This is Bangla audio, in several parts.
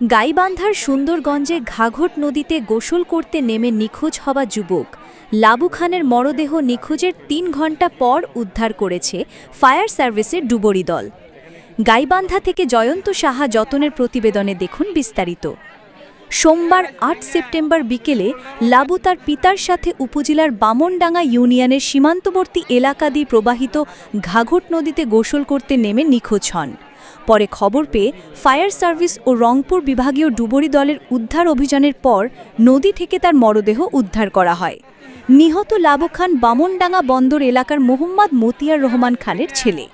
গাইবান্ধার সুন্দরগঞ্জে ঘাঘট নদীতে গোসল করতে নেমে নিখোঁজ হওয়া যুবক। লাবু খানের মরদেহ নিখোঁজের তিন ঘণ্টা পর উদ্ধার করেছে ফায়ার সার্ভিসের ডুবরি দল। গাইবান্ধা থেকে জয়ন্ত সাহা যতনের প্রতিবেদনে দেখুন বিস্তারিত। সোমবার আট সেপ্টেম্বর বিকেলে লাবু তার পিতার সাথে উপজেলার বামনডাঙ্গা ইউনিয়নের সীমান্তবর্তী এলাকা দিয়ে প্রবাহিত ঘাঘট নদীতে গোসল করতে নেমে নিখোঁজ হন। পরে খবর পেয়ে ফায়ার সার্ভিস ও রংপুর বিভাগীয় ডুবরি দলের উদ্ধার অভিযানের পর নদী থেকে তার মরদেহ উদ্ধার করা হয়। নিহত লাবু খান বামনডাঙ্গা বন্দর এলাকার মোহাম্মদ মতিয়ার রহমান খানের ছেলে।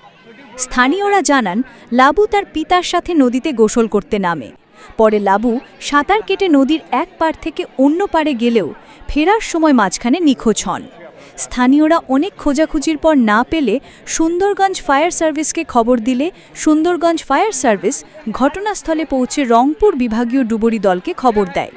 স্থানীয়রা জানান, লাবু তার পিতার সাথে নদীতে গোসল করতে নামে। পরে লাবু সাঁতার কেটে নদীর এক পার থেকে অন্য পারে গেলেও ফেরার সময় মাঝখানে নিখোঁজ হন। স্থানীয়রা অনেক খোঁজাখুঁজির পর না পেলে সুন্দরগঞ্জ ফায়ার সার্ভিসকে খবর দিলে সুন্দরগঞ্জ ফায়ার সার্ভিস ঘটনাস্থলে পৌঁছে রংপুর বিভাগীয় ডুবরি দলকে খবর দেয়।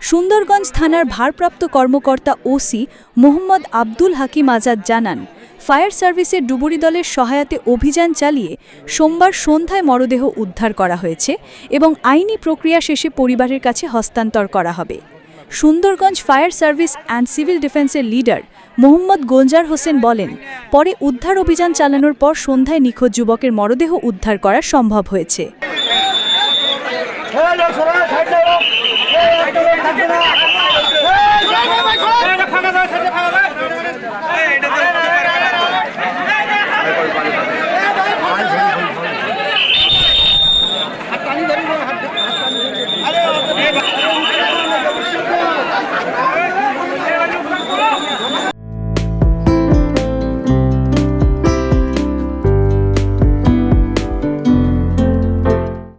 সুন্দরগঞ্জ থানার ভারপ্রাপ্ত কর্মকর্তা ওসি মোহাম্মদ আব্দুল হাকিম আজাদ জানান, ফায়ার সার্ভিসের ডুবুরি দলের সহায়তায় অভিযান চালিয়ে সোমবার সন্ধ্যায় মরদেহ উদ্ধার করা হয়েছে এবং আইনি প্রক্রিয়া শেষে পরিবারের কাছে হস্তান্তর করা হবে। Sundarganj fire service and civil ডিফেন্সের লিডার মোহাম্মদ গোলজার হোসেন বলেন পরে উদ্ধার অভিযান চালানোর পর সন্ধ্যায় নিখোঁজ যুবকের মরদেহ উদ্ধার করা সম্ভব হয়েছে